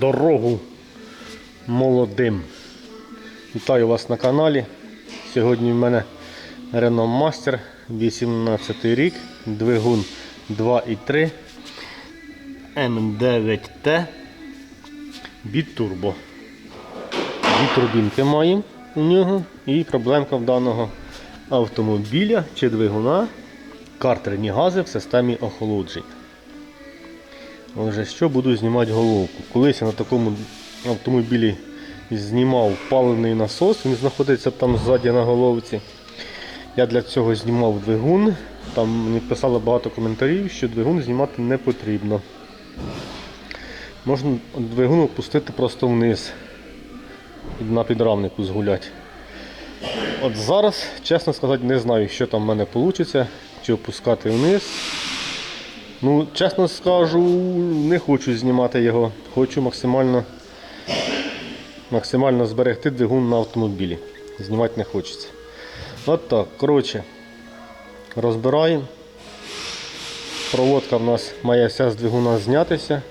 дорогу молодим. Вітаю вас на каналі. Сьогодні в мене Renault Master 18 рік, двигун 2.3 М9Т бітурбо. Дві турбінки маємо у нього і проблемка в даного автомобіля чи двигуна картерні гази в системі охолодження. Отже, що буду знімати головку. Колись я на такому автомобілі знімав паливний насос, він знаходиться там ззаді на головці. Я для цього знімав двигун. Там мені писали багато коментарів, що двигун знімати не потрібно. Можна двигун опустити просто вниз на підрамнику згуляти. От зараз, чесно сказати, не знаю, що там в мене вийде, чи опускати вниз. Ну, чесно скажу, не хочу знімати його. Хочу максимально, максимально зберегти двигун на автомобілі. Знімати не хочеться. От так, коротше, розбираємо. Проводка в нас має вся з двигуна знятися.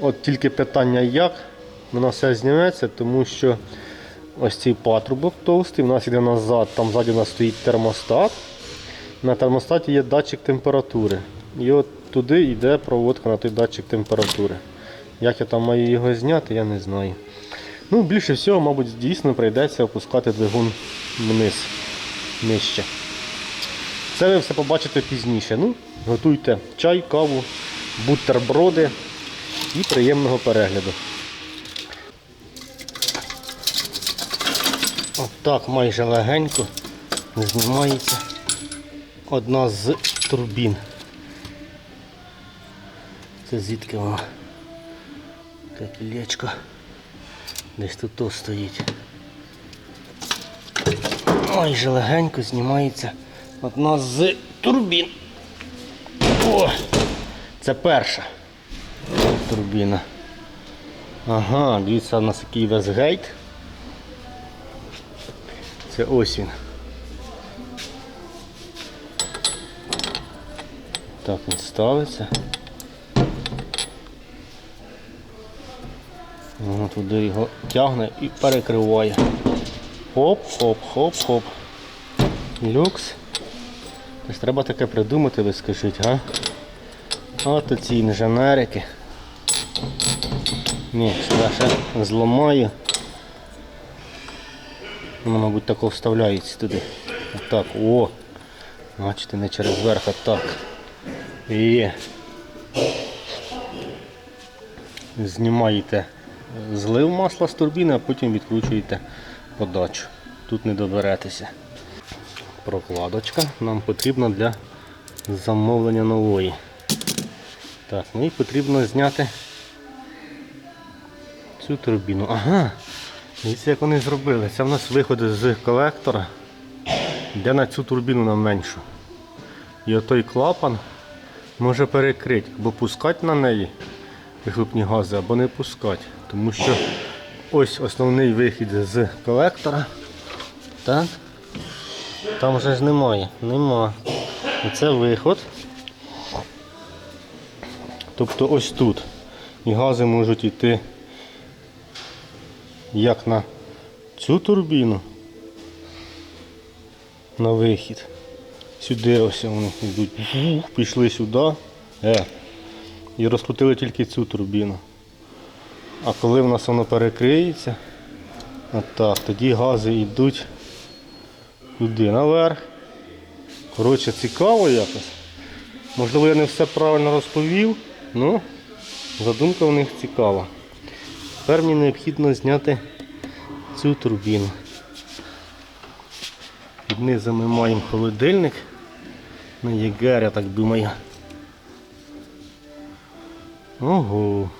От тільки питання як вона все зніметься, тому що ось цей патрубок товстий, у нас йде назад, там ззаді у нас стоїть термостат. На термостаті є датчик температури. І от туди йде проводка на той датчик температури. Як я там маю його зняти, я не знаю. Ну, більше всього, мабуть, дійсно прийдеться опускати двигун вниз, нижче. Це ви все побачите пізніше. Ну, готуйте чай, каву, бутерброди і приємного перегляду. Отак майже легенько знімається одна з турбін. Це звідки вона? Таке. Десь тут то стоїть. Майже легенько знімається одна з турбін. О! Це перша турбіна. Ага, дивіться, у нас який весгейт. Це ось він. Так він ставиться. Воно туди його тягне і перекриває. Хоп-хоп-хоп-хоп. Люкс. Ось треба таке придумати, ви скажіть, га? От оці інженерики. Ні, сюди ще зламаю. Воно, мабуть, тако вставляється туди. Отак, о! Бачите, не через верх, а так. Є. Знімаєте злив масла з турбіни, а потім відкручуєте подачу. Тут не доберетеся. Прокладочка нам потрібна для замовлення нової. Так, ну і потрібно зняти цю турбіну. Ага, дивіться, як вони зробили. Це в нас виходи з колектора, де на цю турбіну нам меншу. І отой клапан може перекрити, або пускати на неї вихлопні гази, або не пускати. Тому що ось основний вихід з колектора. Так? Там вже ж немає. Нема. Оце виход. Тобто ось тут. І гази можуть йти як на цю турбіну, на вихід. Сюди ось вони йдуть. Пішли сюди. Е. І розкрутили тільки цю турбіну. А коли в нас воно перекриється, отак, тоді гази йдуть туди наверх. Коротше, цікаво якось. Можливо, я не все правильно розповів, але задумка в них цікава. Тепер мені необхідно зняти цю турбіну. Під низом ми маємо холодильник на ЄГР, я так думаю. Ого.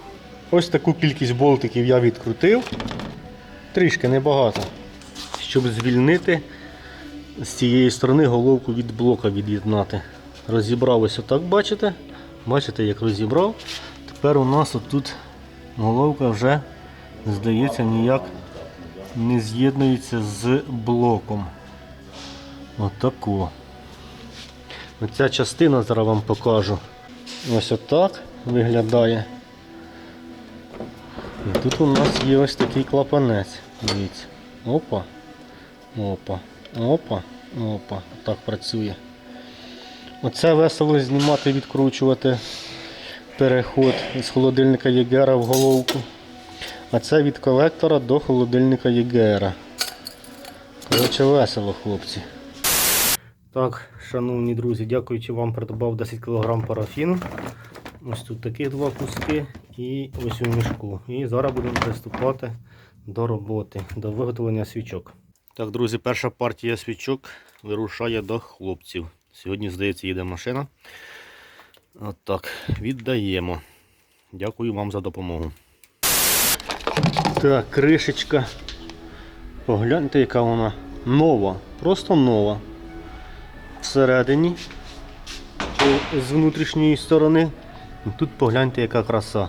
Ось таку кількість болтиків я відкрутив. Трішки небагато. Щоб звільнити з цієї сторони головку від блока від'єднати. Розібрав ось отак, бачите? Бачите, як розібрав. Тепер у нас отут головка вже, здається, ніяк не з'єднується з блоком. Отако. Оця частина зараз вам покажу. Ось отак виглядає. І тут у нас є ось такий клапанець. Дивіться. Опа. Опа. Опа. Опа. Так працює. Оце весело знімати, відкручувати переход з холодильника Єгера в головку. А це від колектора до холодильника Єгера. Коротше, весело, хлопці. Так, шановні друзі, дякуючи вам придбав 10 кг парафіну. Ось тут такі два куски і ось у мішку. І зараз будемо приступати до роботи, до виготовлення свічок. Так, друзі, перша партія свічок вирушає до хлопців. Сьогодні, здається, їде машина. От так, віддаємо. Дякую вам за допомогу. Так, кришечка. Погляньте, яка вона нова. Просто нова. Всередині з внутрішньої сторони. Тут погляньте, яка краса.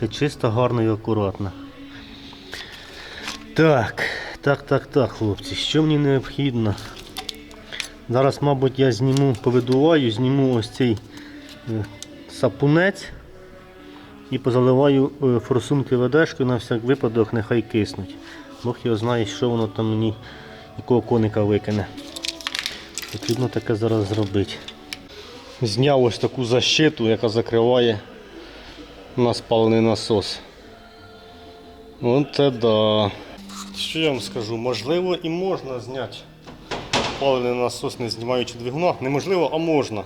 Це чисто, гарно і акуратно. Так, так, так, так, хлопці, що мені необхідно? Зараз, мабуть, я зніму, повидуваю, зніму ось цей е, сапунець і позаливаю е, форсунки ведешкою на всяк випадок, нехай киснуть. Бог його знає, що воно там мені, якого коника викине. Потрібно таке зараз зробити. Зняв ось таку защиту, яка закриває у нас паливний насос. От да. Що я вам скажу? Можливо і можна зняти паливний насос, не знімаючи двигуна. Неможливо, а можна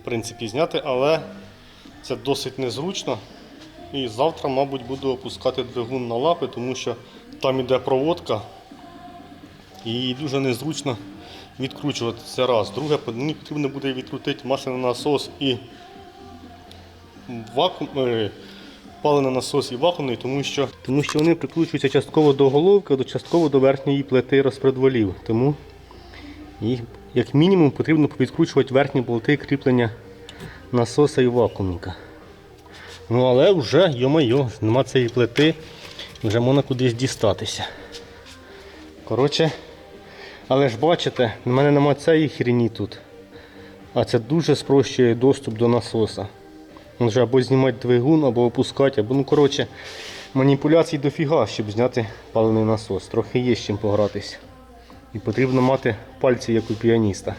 в принципі зняти, але це досить незручно. І завтра, мабуть, буду опускати двигун на лапи, тому що там іде проводка і дуже незручно відкручувати це раз. Друге, мені потрібно буде відкрутити масляний насос і вакуум, е, паливний насос і вакуумний, тому що, тому що вони прикручуються частково до головки, до частково до верхньої плити розпредвалів. Тому їх як мінімум потрібно відкручувати верхні болти кріплення насоса і вакуумника. Ну але вже, йо-моє, нема цієї плити, вже можна кудись дістатися. Коротше, але ж бачите, в мене нема цієї хрені тут. А це дуже спрощує доступ до насоса. Він вже або знімати двигун, або опускати, або, ну коротше, маніпуляцій дофіга, щоб зняти паливний насос. Трохи є з чим погратися. І потрібно мати пальці, як у піаніста.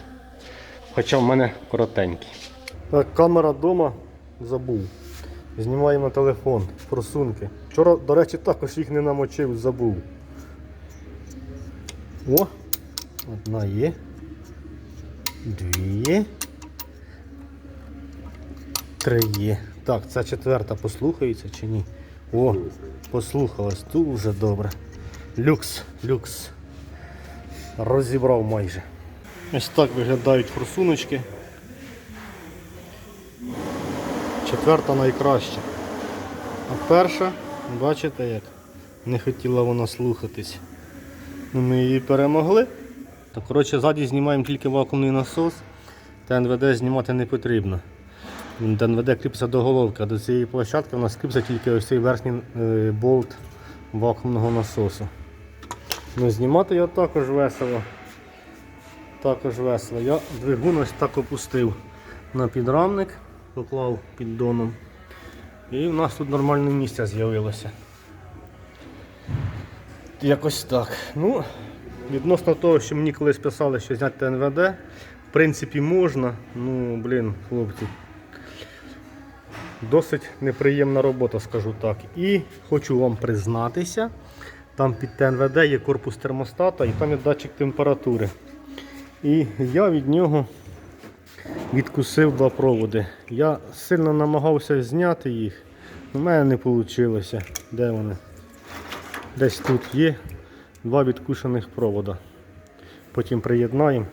Хоча в мене коротенькі. Так, камера вдома забув. Знімаємо телефон, форсунки. Вчора, до речі, також їх не намочив, забув. О! Одна є. Дві є. Три є. Так, ця четверта послухається чи ні? О, послухалась, дуже добре. Люкс, люкс. Розібрав майже. Ось так виглядають форсуночки. Четверта найкраща. А перша, бачите як? Не хотіла вона слухатись. Ну, Ми її перемогли. Так, коротше, ззаді знімаємо тільки вакуумний насос. ТНВД знімати не потрібно. ТНВД кріпиться до головки, а до цієї площадки у нас кріпиться тільки ось цей верхній е, болт вакуумного насосу. Ну, Знімати його також весело. Також весело. Я двигун ось так опустив на підрамник, поклав піддоном. І в нас тут нормальне місце з'явилося. Якось так. Ну, Відносно того, що мені колись писали, що зняти НВД, в принципі можна. Ну, блін, хлопці. Досить неприємна робота, скажу так. І хочу вам признатися, там під ТНВД є корпус термостата і там є датчик температури. І я від нього відкусив два проводи. Я сильно намагався зняти їх, у мене не вийшло. Де вони? Десь тут є два відкушених провода. Потім приєднаємо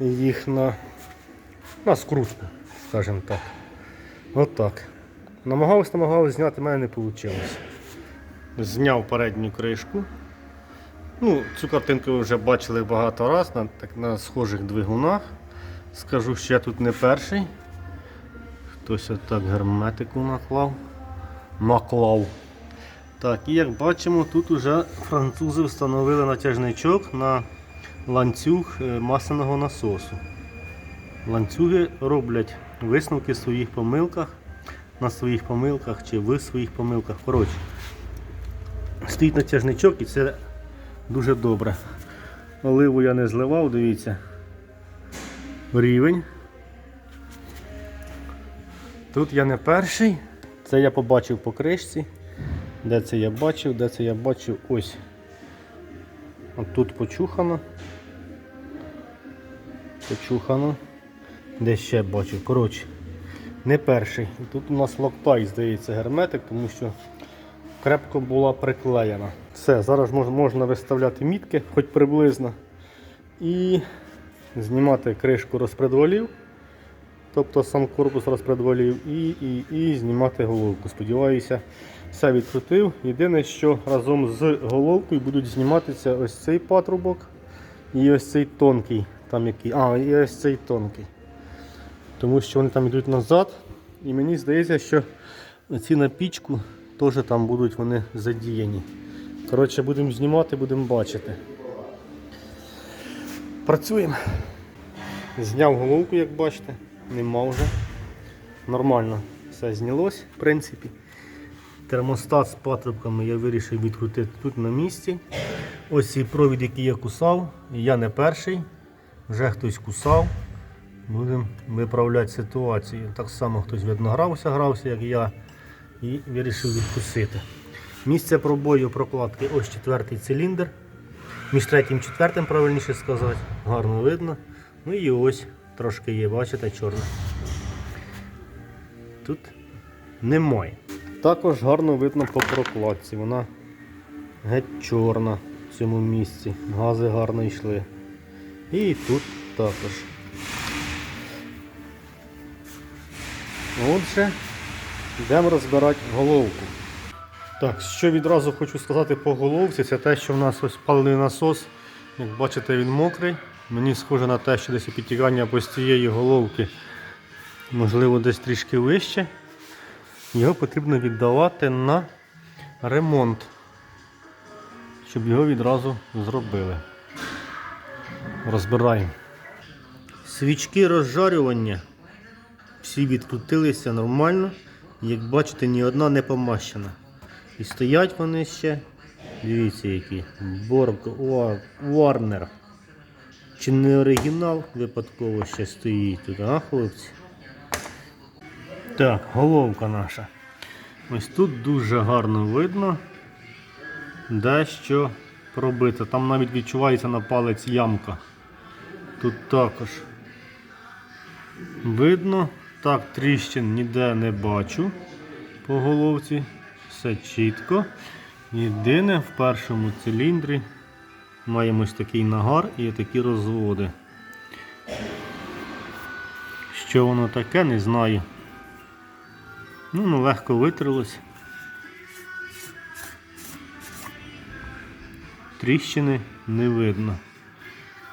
їх на, на скрутку, скажімо так. Отак. Намагався, намагався зняти, в мене не вийшло. Зняв передню кришку. Ну, Цю картинку ви вже бачили багато разів на, на схожих двигунах. Скажу, що я тут не перший. Хтось отак герметику наклав. Наклав. Так, і як бачимо, тут вже французи встановили натяжничок на ланцюг е, масляного насосу. Ланцюги роблять висновки в своїх помилках на своїх помилках чи в своїх помилках. Коротше, стоїть натяжничок і це дуже добре. Оливу я не зливав, дивіться. Рівень. Тут я не перший. Це я побачив по кришці. Де це я бачив, де це я бачив ось. От тут почухано. Почухано. Де ще бачив. Коротше, не перший. Тут у нас локтай, здається, герметик, тому що крепко була приклеєна. Все, зараз можна виставляти мітки, хоч приблизно. І знімати кришку розпредвалів. Тобто сам корпус розпредвалів і, і, і знімати головку. Сподіваюся, все відкрутив. Єдине, що разом з головкою будуть зніматися ось цей патрубок і ось цей тонкий. Там який. А, і ось цей тонкий. Тому що вони там йдуть назад. І мені здається, що ці на пічку теж там будуть вони задіяні. Коротше, будемо знімати, будемо бачити. Працюємо. Зняв головку, як бачите, нема вже. Нормально все знялось, в принципі. Термостат з патрубками я вирішив відкрутити тут на місці. Ось цей провід, який я кусав, я не перший, вже хтось кусав. Будемо виправляти ситуацію. Так само хтось видно грався, грався, як я, і вирішив відкусити. Місце пробою прокладки ось четвертий циліндр. Між третім і четвертим, правильніше сказати, гарно видно. Ну і ось трошки є, бачите, чорне. Тут немає. Також гарно видно по прокладці. Вона геть чорна в цьому місці. Гази гарно йшли. І тут також. Отже, йдемо розбирати головку. Так, що відразу хочу сказати по головці, це те, що в нас ось паливний насос. Як бачите, він мокрий. Мені схоже на те, що десь підтікання з цієї головки, можливо, десь трішки вище. Його потрібно віддавати на ремонт, щоб його відразу зробили. Розбираємо. Свічки розжарювання. Всі відкрутилися нормально. Як бачите, ні одна не помащена. І стоять вони ще. Дивіться які. Борг Варнер. Чи не оригінал випадково ще стоїть тут, а хлопці? Так, головка наша. Ось тут дуже гарно видно, де що пробито. Там навіть відчувається на палець ямка. Тут також видно. Так, тріщин ніде не бачу по головці. Все чітко. Єдине в першому циліндрі маємо ось такий нагар і такі розводи. Що воно таке, не знаю. Ну, легко витрилось. Тріщини не видно.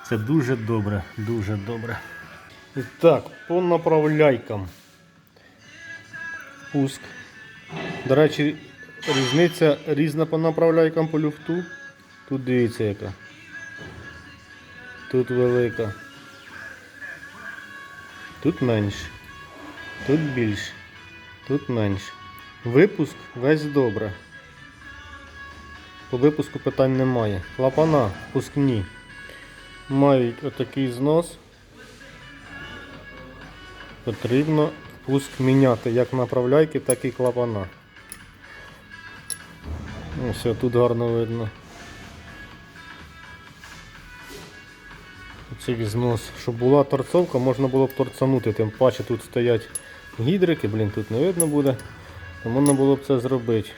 Це дуже добре, дуже добре. І так, по направляйкам. Пуск. До речі, різниця різна по направляйкам по люфту. Тут дивіться яка. Тут велика. Тут менше. Тут більше. Тут менше. Випуск весь добре. По випуску питань немає. Клапана впускні мають отакий знос. Потрібно впуск міняти як направляйки, так і клапана. Ось тут гарно видно. Цей знос. Щоб була торцовка, можна було б торцанути, тим паче тут стоять гідрики, блін, тут не видно буде. То можна було б це зробити.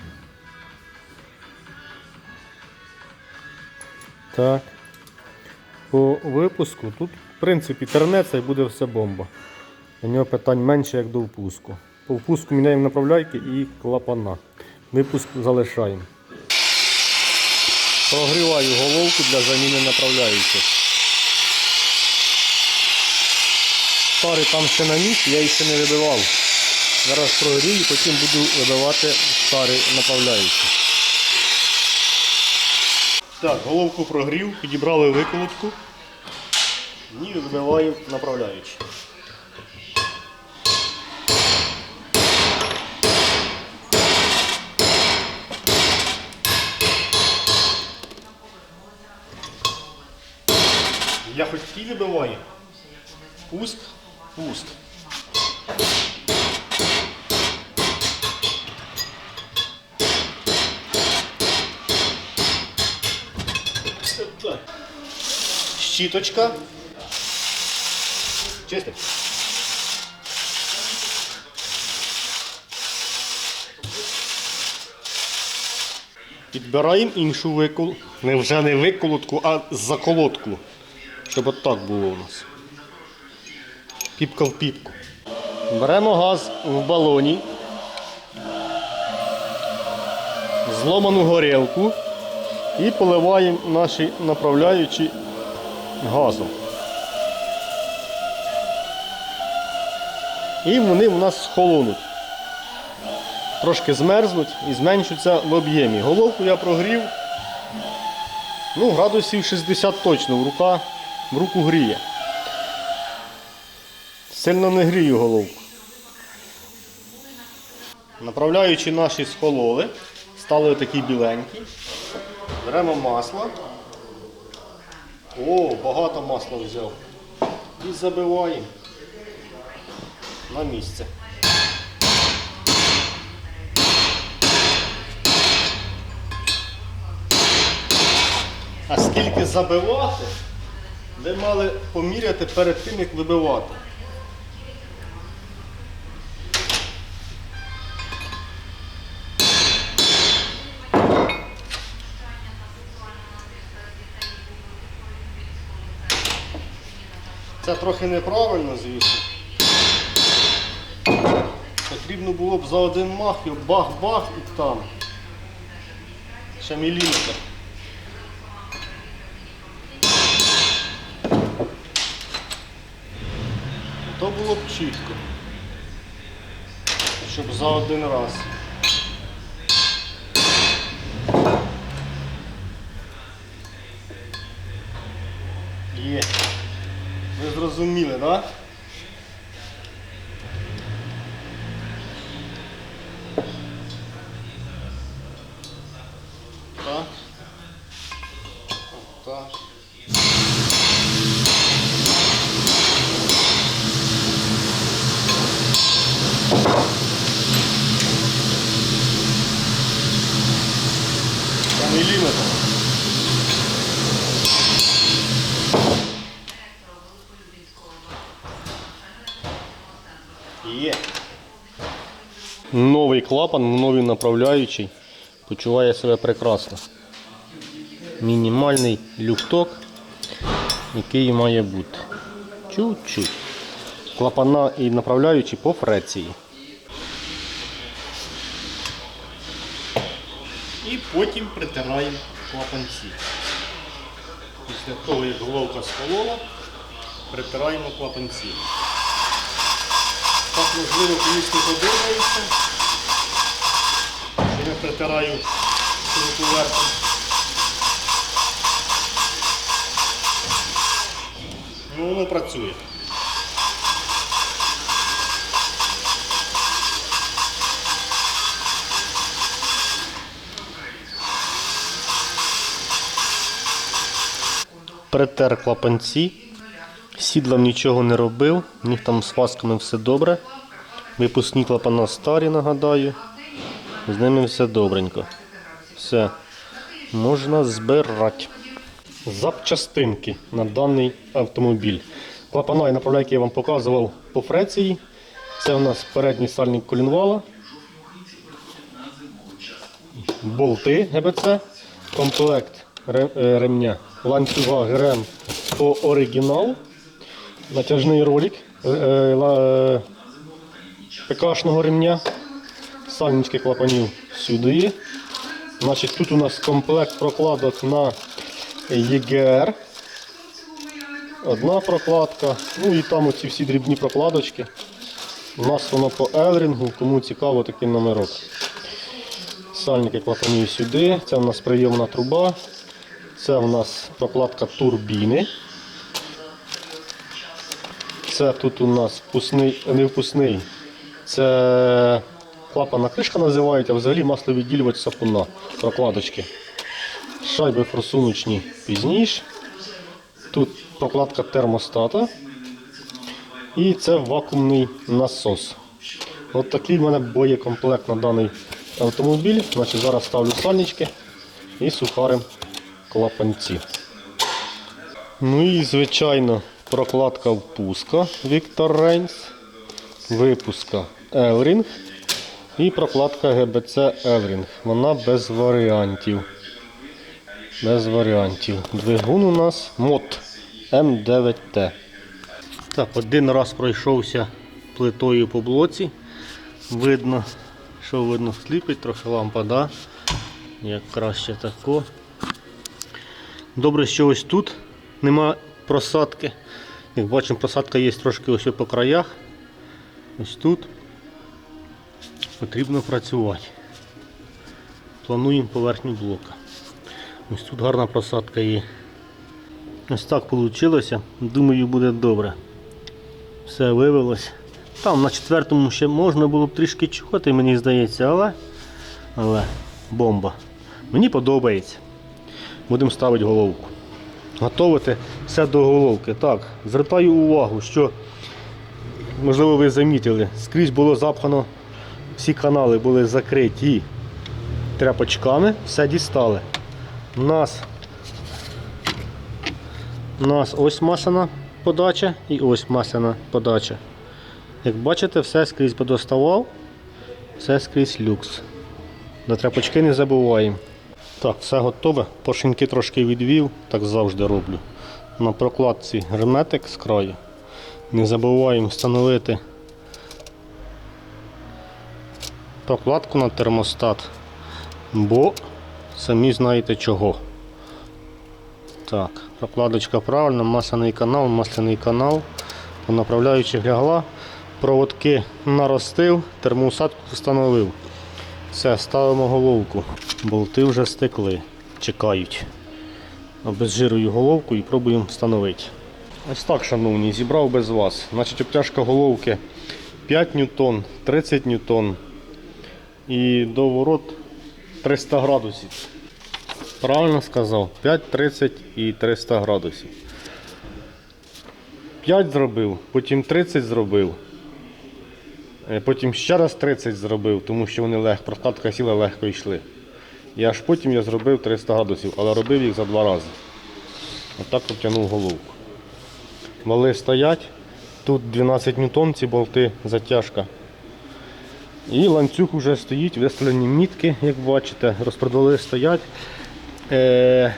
Так. По випуску тут, в принципі, тернеться і буде все бомба. У нього питань менше, як до впуску. По впуску міняємо направляйки і клапана. Випуск залишаємо. Прогріваю головку для заміни направляючих. шари там ще на місці, я їх ще не вибивав. Зараз прогрію і потім буду вибивати шари направляючи. Так, головку прогрів, підібрали виколотку і вибиваю направляючі. Я хоч ті вибиваю. Пуск пуск. Так. Щіточка. Чистий. Підбираємо іншу викол... Не вже не виколотку, а заколотку. Щоб от так було у нас. Піпка в піпку. Беремо газ в балоні. Зломану горілку і поливаємо наші направляючі газом. І вони в нас схолонуть. Трошки змерзнуть і зменшуються в об'ємі. Головку я прогрів. Ну, градусів 60 точно, в, рука, в руку гріє. Сильно не грію головку. Направляючи наші схололи, стали такі біленькі. Беремо масло. О, багато масла взяв. І забиваємо на місце. А скільки забивати, ви мали поміряти перед тим, як вибивати. Це трохи неправильно, звісно. Потрібно було б за один мах і бах-бах і там. Ще міліметр. То було б чітко. Щоб за один раз. Є. Ви зрозуміли, так? Да? Клапан, новий направляючий. Почуває себе прекрасно. Мінімальний люфток, який має бути. Чуть-чуть. Клапана і направляючі по фрекції. І потім притираємо клапанці. Після того, як головка схолола, притираємо клапанці. Так можливо комусь не подобається. Притираю поверхню. Ну воно працює. Притер клапанці. Сідлом нічого не робив, у них там з фасками все добре. Випускні клапана старі, нагадаю. З ними все добренько. Все. Можна збирати. Запчастинки на даний автомобіль. Клапана і направляйки я вам показував по фреції. Це у нас передній сальник колінвала. Болти ГБЦ, комплект е, ремня, ланцюга ГРМ по оригіналу, натяжний ролик е, е, ПКшного ремня, сальнички клапанів сюди. Значить, тут у нас комплект прокладок на ЄГР. Одна прокладка, ну і там оці всі дрібні прокладочки. У нас воно по елрінгу, кому цікаво такий номерок. Сальники клапанів сюди, це у нас прийомна труба, це у нас прокладка турбіни. Це тут у нас впускний, не впускний, це клапана кришка називають, а взагалі масловідділювач сапуна, прокладочки. Шайби просунучні пізніше. Тут прокладка термостата. І це вакуумний насос. От такий в мене боєкомплект на даний автомобіль. Значить, зараз ставлю сальнички і сухарим клапанці. Ну і звичайно прокладка впуска Victor Reigns, випуска Elring і прокладка GBC Elring. Вона без варіантів. Без варіантів. Двигун у нас мод М9Т. Так, один раз пройшовся плитою по блоці. Видно, що видно, сліпить, трохи лампа, да? як краще тако. Добре, що ось тут нема просадки. Як бачимо, просадка є трошки ось по краях. Ось тут потрібно працювати. Плануємо поверхню блока. Ось тут гарна просадка є. Ось так вийшло. Думаю, буде добре. Все вивелось. Там на четвертому ще можна було б трішки чухати, мені здається, але, але бомба. Мені подобається. Будемо ставити головку. Готовити все до головки. Так, звертаю увагу, що, можливо, ви замітили, скрізь було запхано, всі канали були закриті тряпочками, все дістали. У нас, у нас ось масляна подача і ось масляна подача. Як бачите, все скрізь подоставав, все скрізь люкс. На тряпочки не забуваємо. Так, все готове. Поршеньки трошки відвів, так завжди роблю. На прокладці герметик з краю. Не забуваємо встановити прокладку на термостат, бо самі знаєте чого. Так, прокладочка правильна, масляний канал, масляний канал. По направляючих лягла, проводки наростив, термоусадку встановив. Все, ставимо головку. Болти вже стекли, чекають. Обезжирую головку і пробуємо встановити. Ось так, шановні, зібрав без вас. Значить, обтяжка головки 5 ньютон, 30 ньютон і доворот 300 градусів. Правильно сказав? 5, 30 і 300 градусів. 5 зробив, потім 30 зробив. Е, Потім ще раз 30 зробив, тому що вони легко, прокладка сіла легко йшли. І аж потім я зробив 300 градусів, але робив їх за два рази. Отак обтягнув головку. Вали стоять. Тут 12 ньютон, ці болти затяжка. І ланцюг вже стоїть, виставлені мітки, як бачите, розпродали стоять. Е,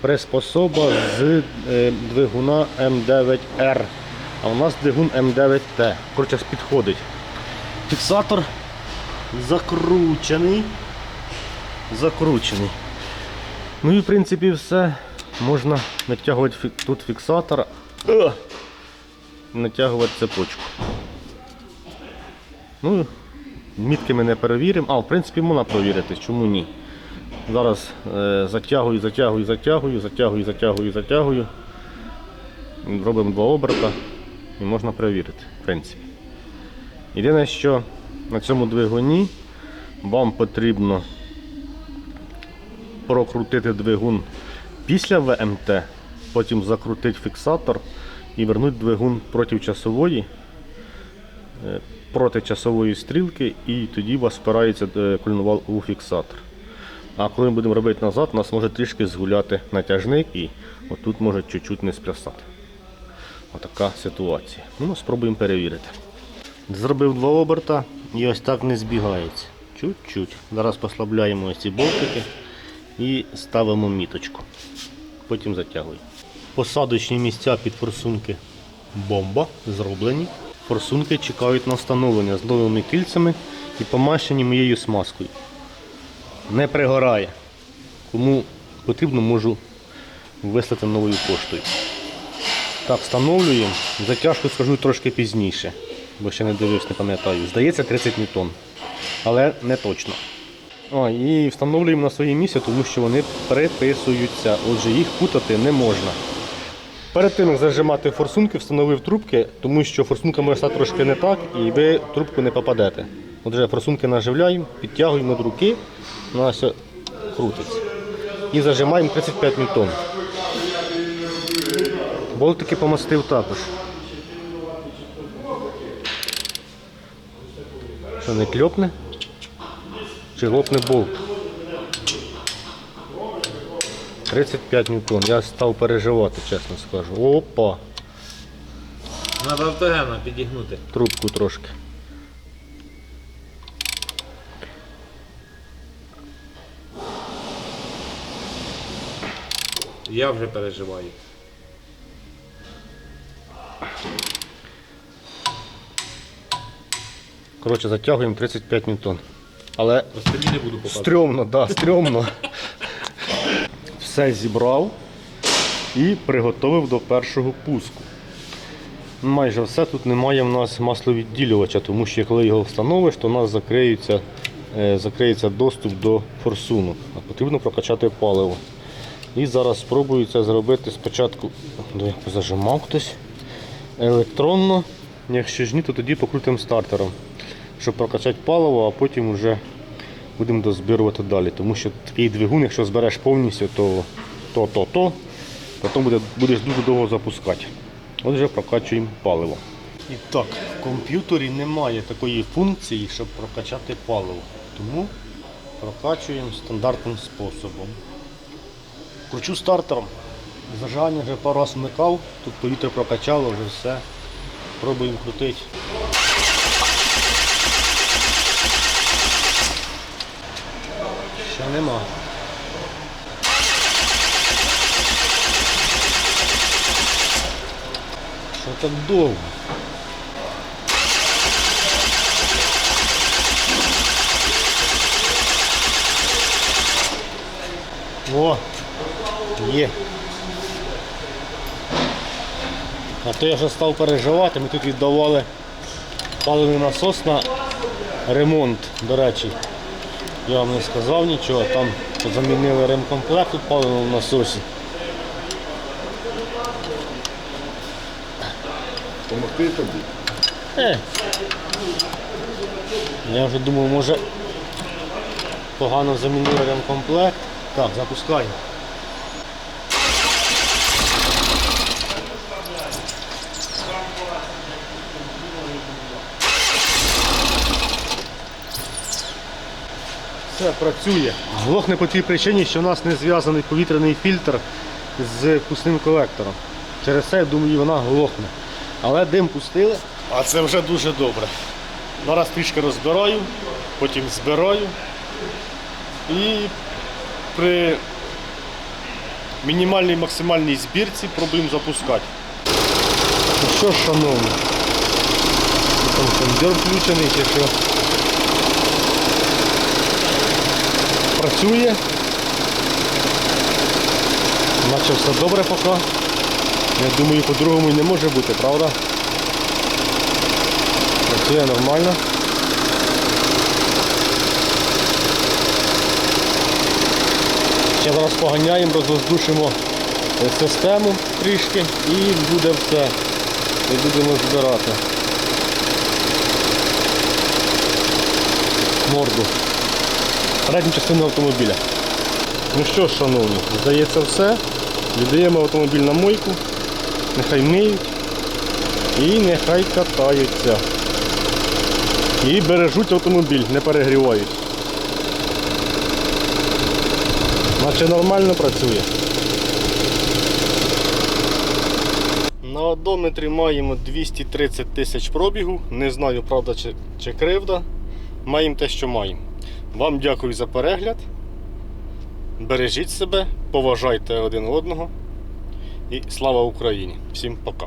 приспособа з е, двигуна М9R. А у нас двигун М9Т. Коротше, підходить. Фіксатор закручений. Закручений. Ну і в принципі все. Можна натягувати тут фіксатор. Е, Натягувати цепочку. Ну, мітки ми не перевіримо. А, в принципі, можна перевірити, чому ні. Зараз е, затягую, затягую, затягую, затягую, затягую, затягую. Робимо два оберта і можна перевірити, в принципі. Єдине, що на цьому двигуні вам потрібно прокрутити двигун після ВМТ, потім закрутити фіксатор і вернути двигун проти часової, проти часової стрілки, і тоді у вас впирається е, кульнувал у фіксатор. А коли ми будемо робити назад, у нас може трішки згуляти натяжник і отут може чуть-чуть не сплясати. Отака ситуація. Ну, спробуємо перевірити. Зробив два оберта і ось так не збігається. Чуть-чуть. Зараз послабляємо ці болтики і ставимо міточку. Потім затягуємо. Посадочні місця під форсунки бомба зроблені. Форсунки чекають на встановлення з новими кільцями і помащені моєю смазкою. Не пригорає. Кому потрібно, можу вислати новою поштою. Так, встановлюємо. Затяжку скажу трошки пізніше, бо ще не дивився, не пам'ятаю. Здається 30 ньютон, але не точно. А, і встановлюємо на своє місце, тому що вони приписуються, отже їх путати не можна. Перед тим, як зажимати форсунки, встановив трубки, тому що форсунка може трошки не так, і ви трубку не попадете. Отже, форсунки наживляємо, підтягуємо до руки, вона все крутиться. І зажимаємо 35 ньютон. Болтики помастив також. Що не кльопне? Чи лопне болт? 35 ньютон. Я став переживати, чесно скажу. Опа! Треба автогенно підігнути. Трубку трошки. Я вже переживаю. Коротше, затягуємо 35 ньютон. Але Остальні не буду показувати. Стрьомно, да, стрьомно. Все зібрав і приготовив до першого пуску. Майже все тут немає в нас масловідділювача, тому що коли його встановиш, то у нас закриється, е, закриється доступ до форсуну. А потрібно прокачати паливо. І зараз спробую це зробити спочатку, де я позажимав хтось електронно. Якщо ж ні, то тоді покрутим стартером, щоб прокачати паливо, а потім вже будемо дозбирувати далі. Тому що такий двигун, якщо збереш повністю, то то, то, то потім буде, будеш дуже довго запускати. Отже, прокачуємо паливо. І так, в комп'ютері немає такої функції, щоб прокачати паливо. Тому прокачуємо стандартним способом. Кручу стартером. Зажигання вже пару раз вмикав, тут повітря прокачало, вже все. Пробуємо крутити. Ще нема. Що так довго? О, є. А то я вже став переживати, ми тут віддавали паливний насос на ремонт, до речі. Я вам не сказав нічого, там замінили ремкомплект у паливному насосі. Помогти тобі. Е. Я вже думав, може погано замінили ремкомплект. Так, запускаємо. Все працює. Глохне по тій причині, що у нас не зв'язаний повітряний фільтр з пустим колектором. Через це, я думаю, вона глохне. Але дим пустили, а це вже дуже добре. Зараз трішки розбираю, потім збираю і при мінімальній максимальній збірці пробуємо запускати. Ну що ж, шановні, там кондер включений чи що. Працює. Наче все добре поки. Я думаю, по-другому не може бути, правда? Працює нормально. Ще зараз поганяємо, розвоздушимо е, систему трішки і буде все. І будемо збирати. Морду. Передню частину автомобіля. Ну що ж, шановні, здається все. Віддаємо автомобіль на мойку. Нехай миють і нехай катаються. І бережуть автомобіль, не перегрівають. Наче нормально працює. На одометрі маємо 230 тисяч пробігу. Не знаю, правда чи, чи кривда. Маємо те, що маємо. Вам дякую за перегляд. Бережіть себе, поважайте один одного. І слава Україні! Всім пока!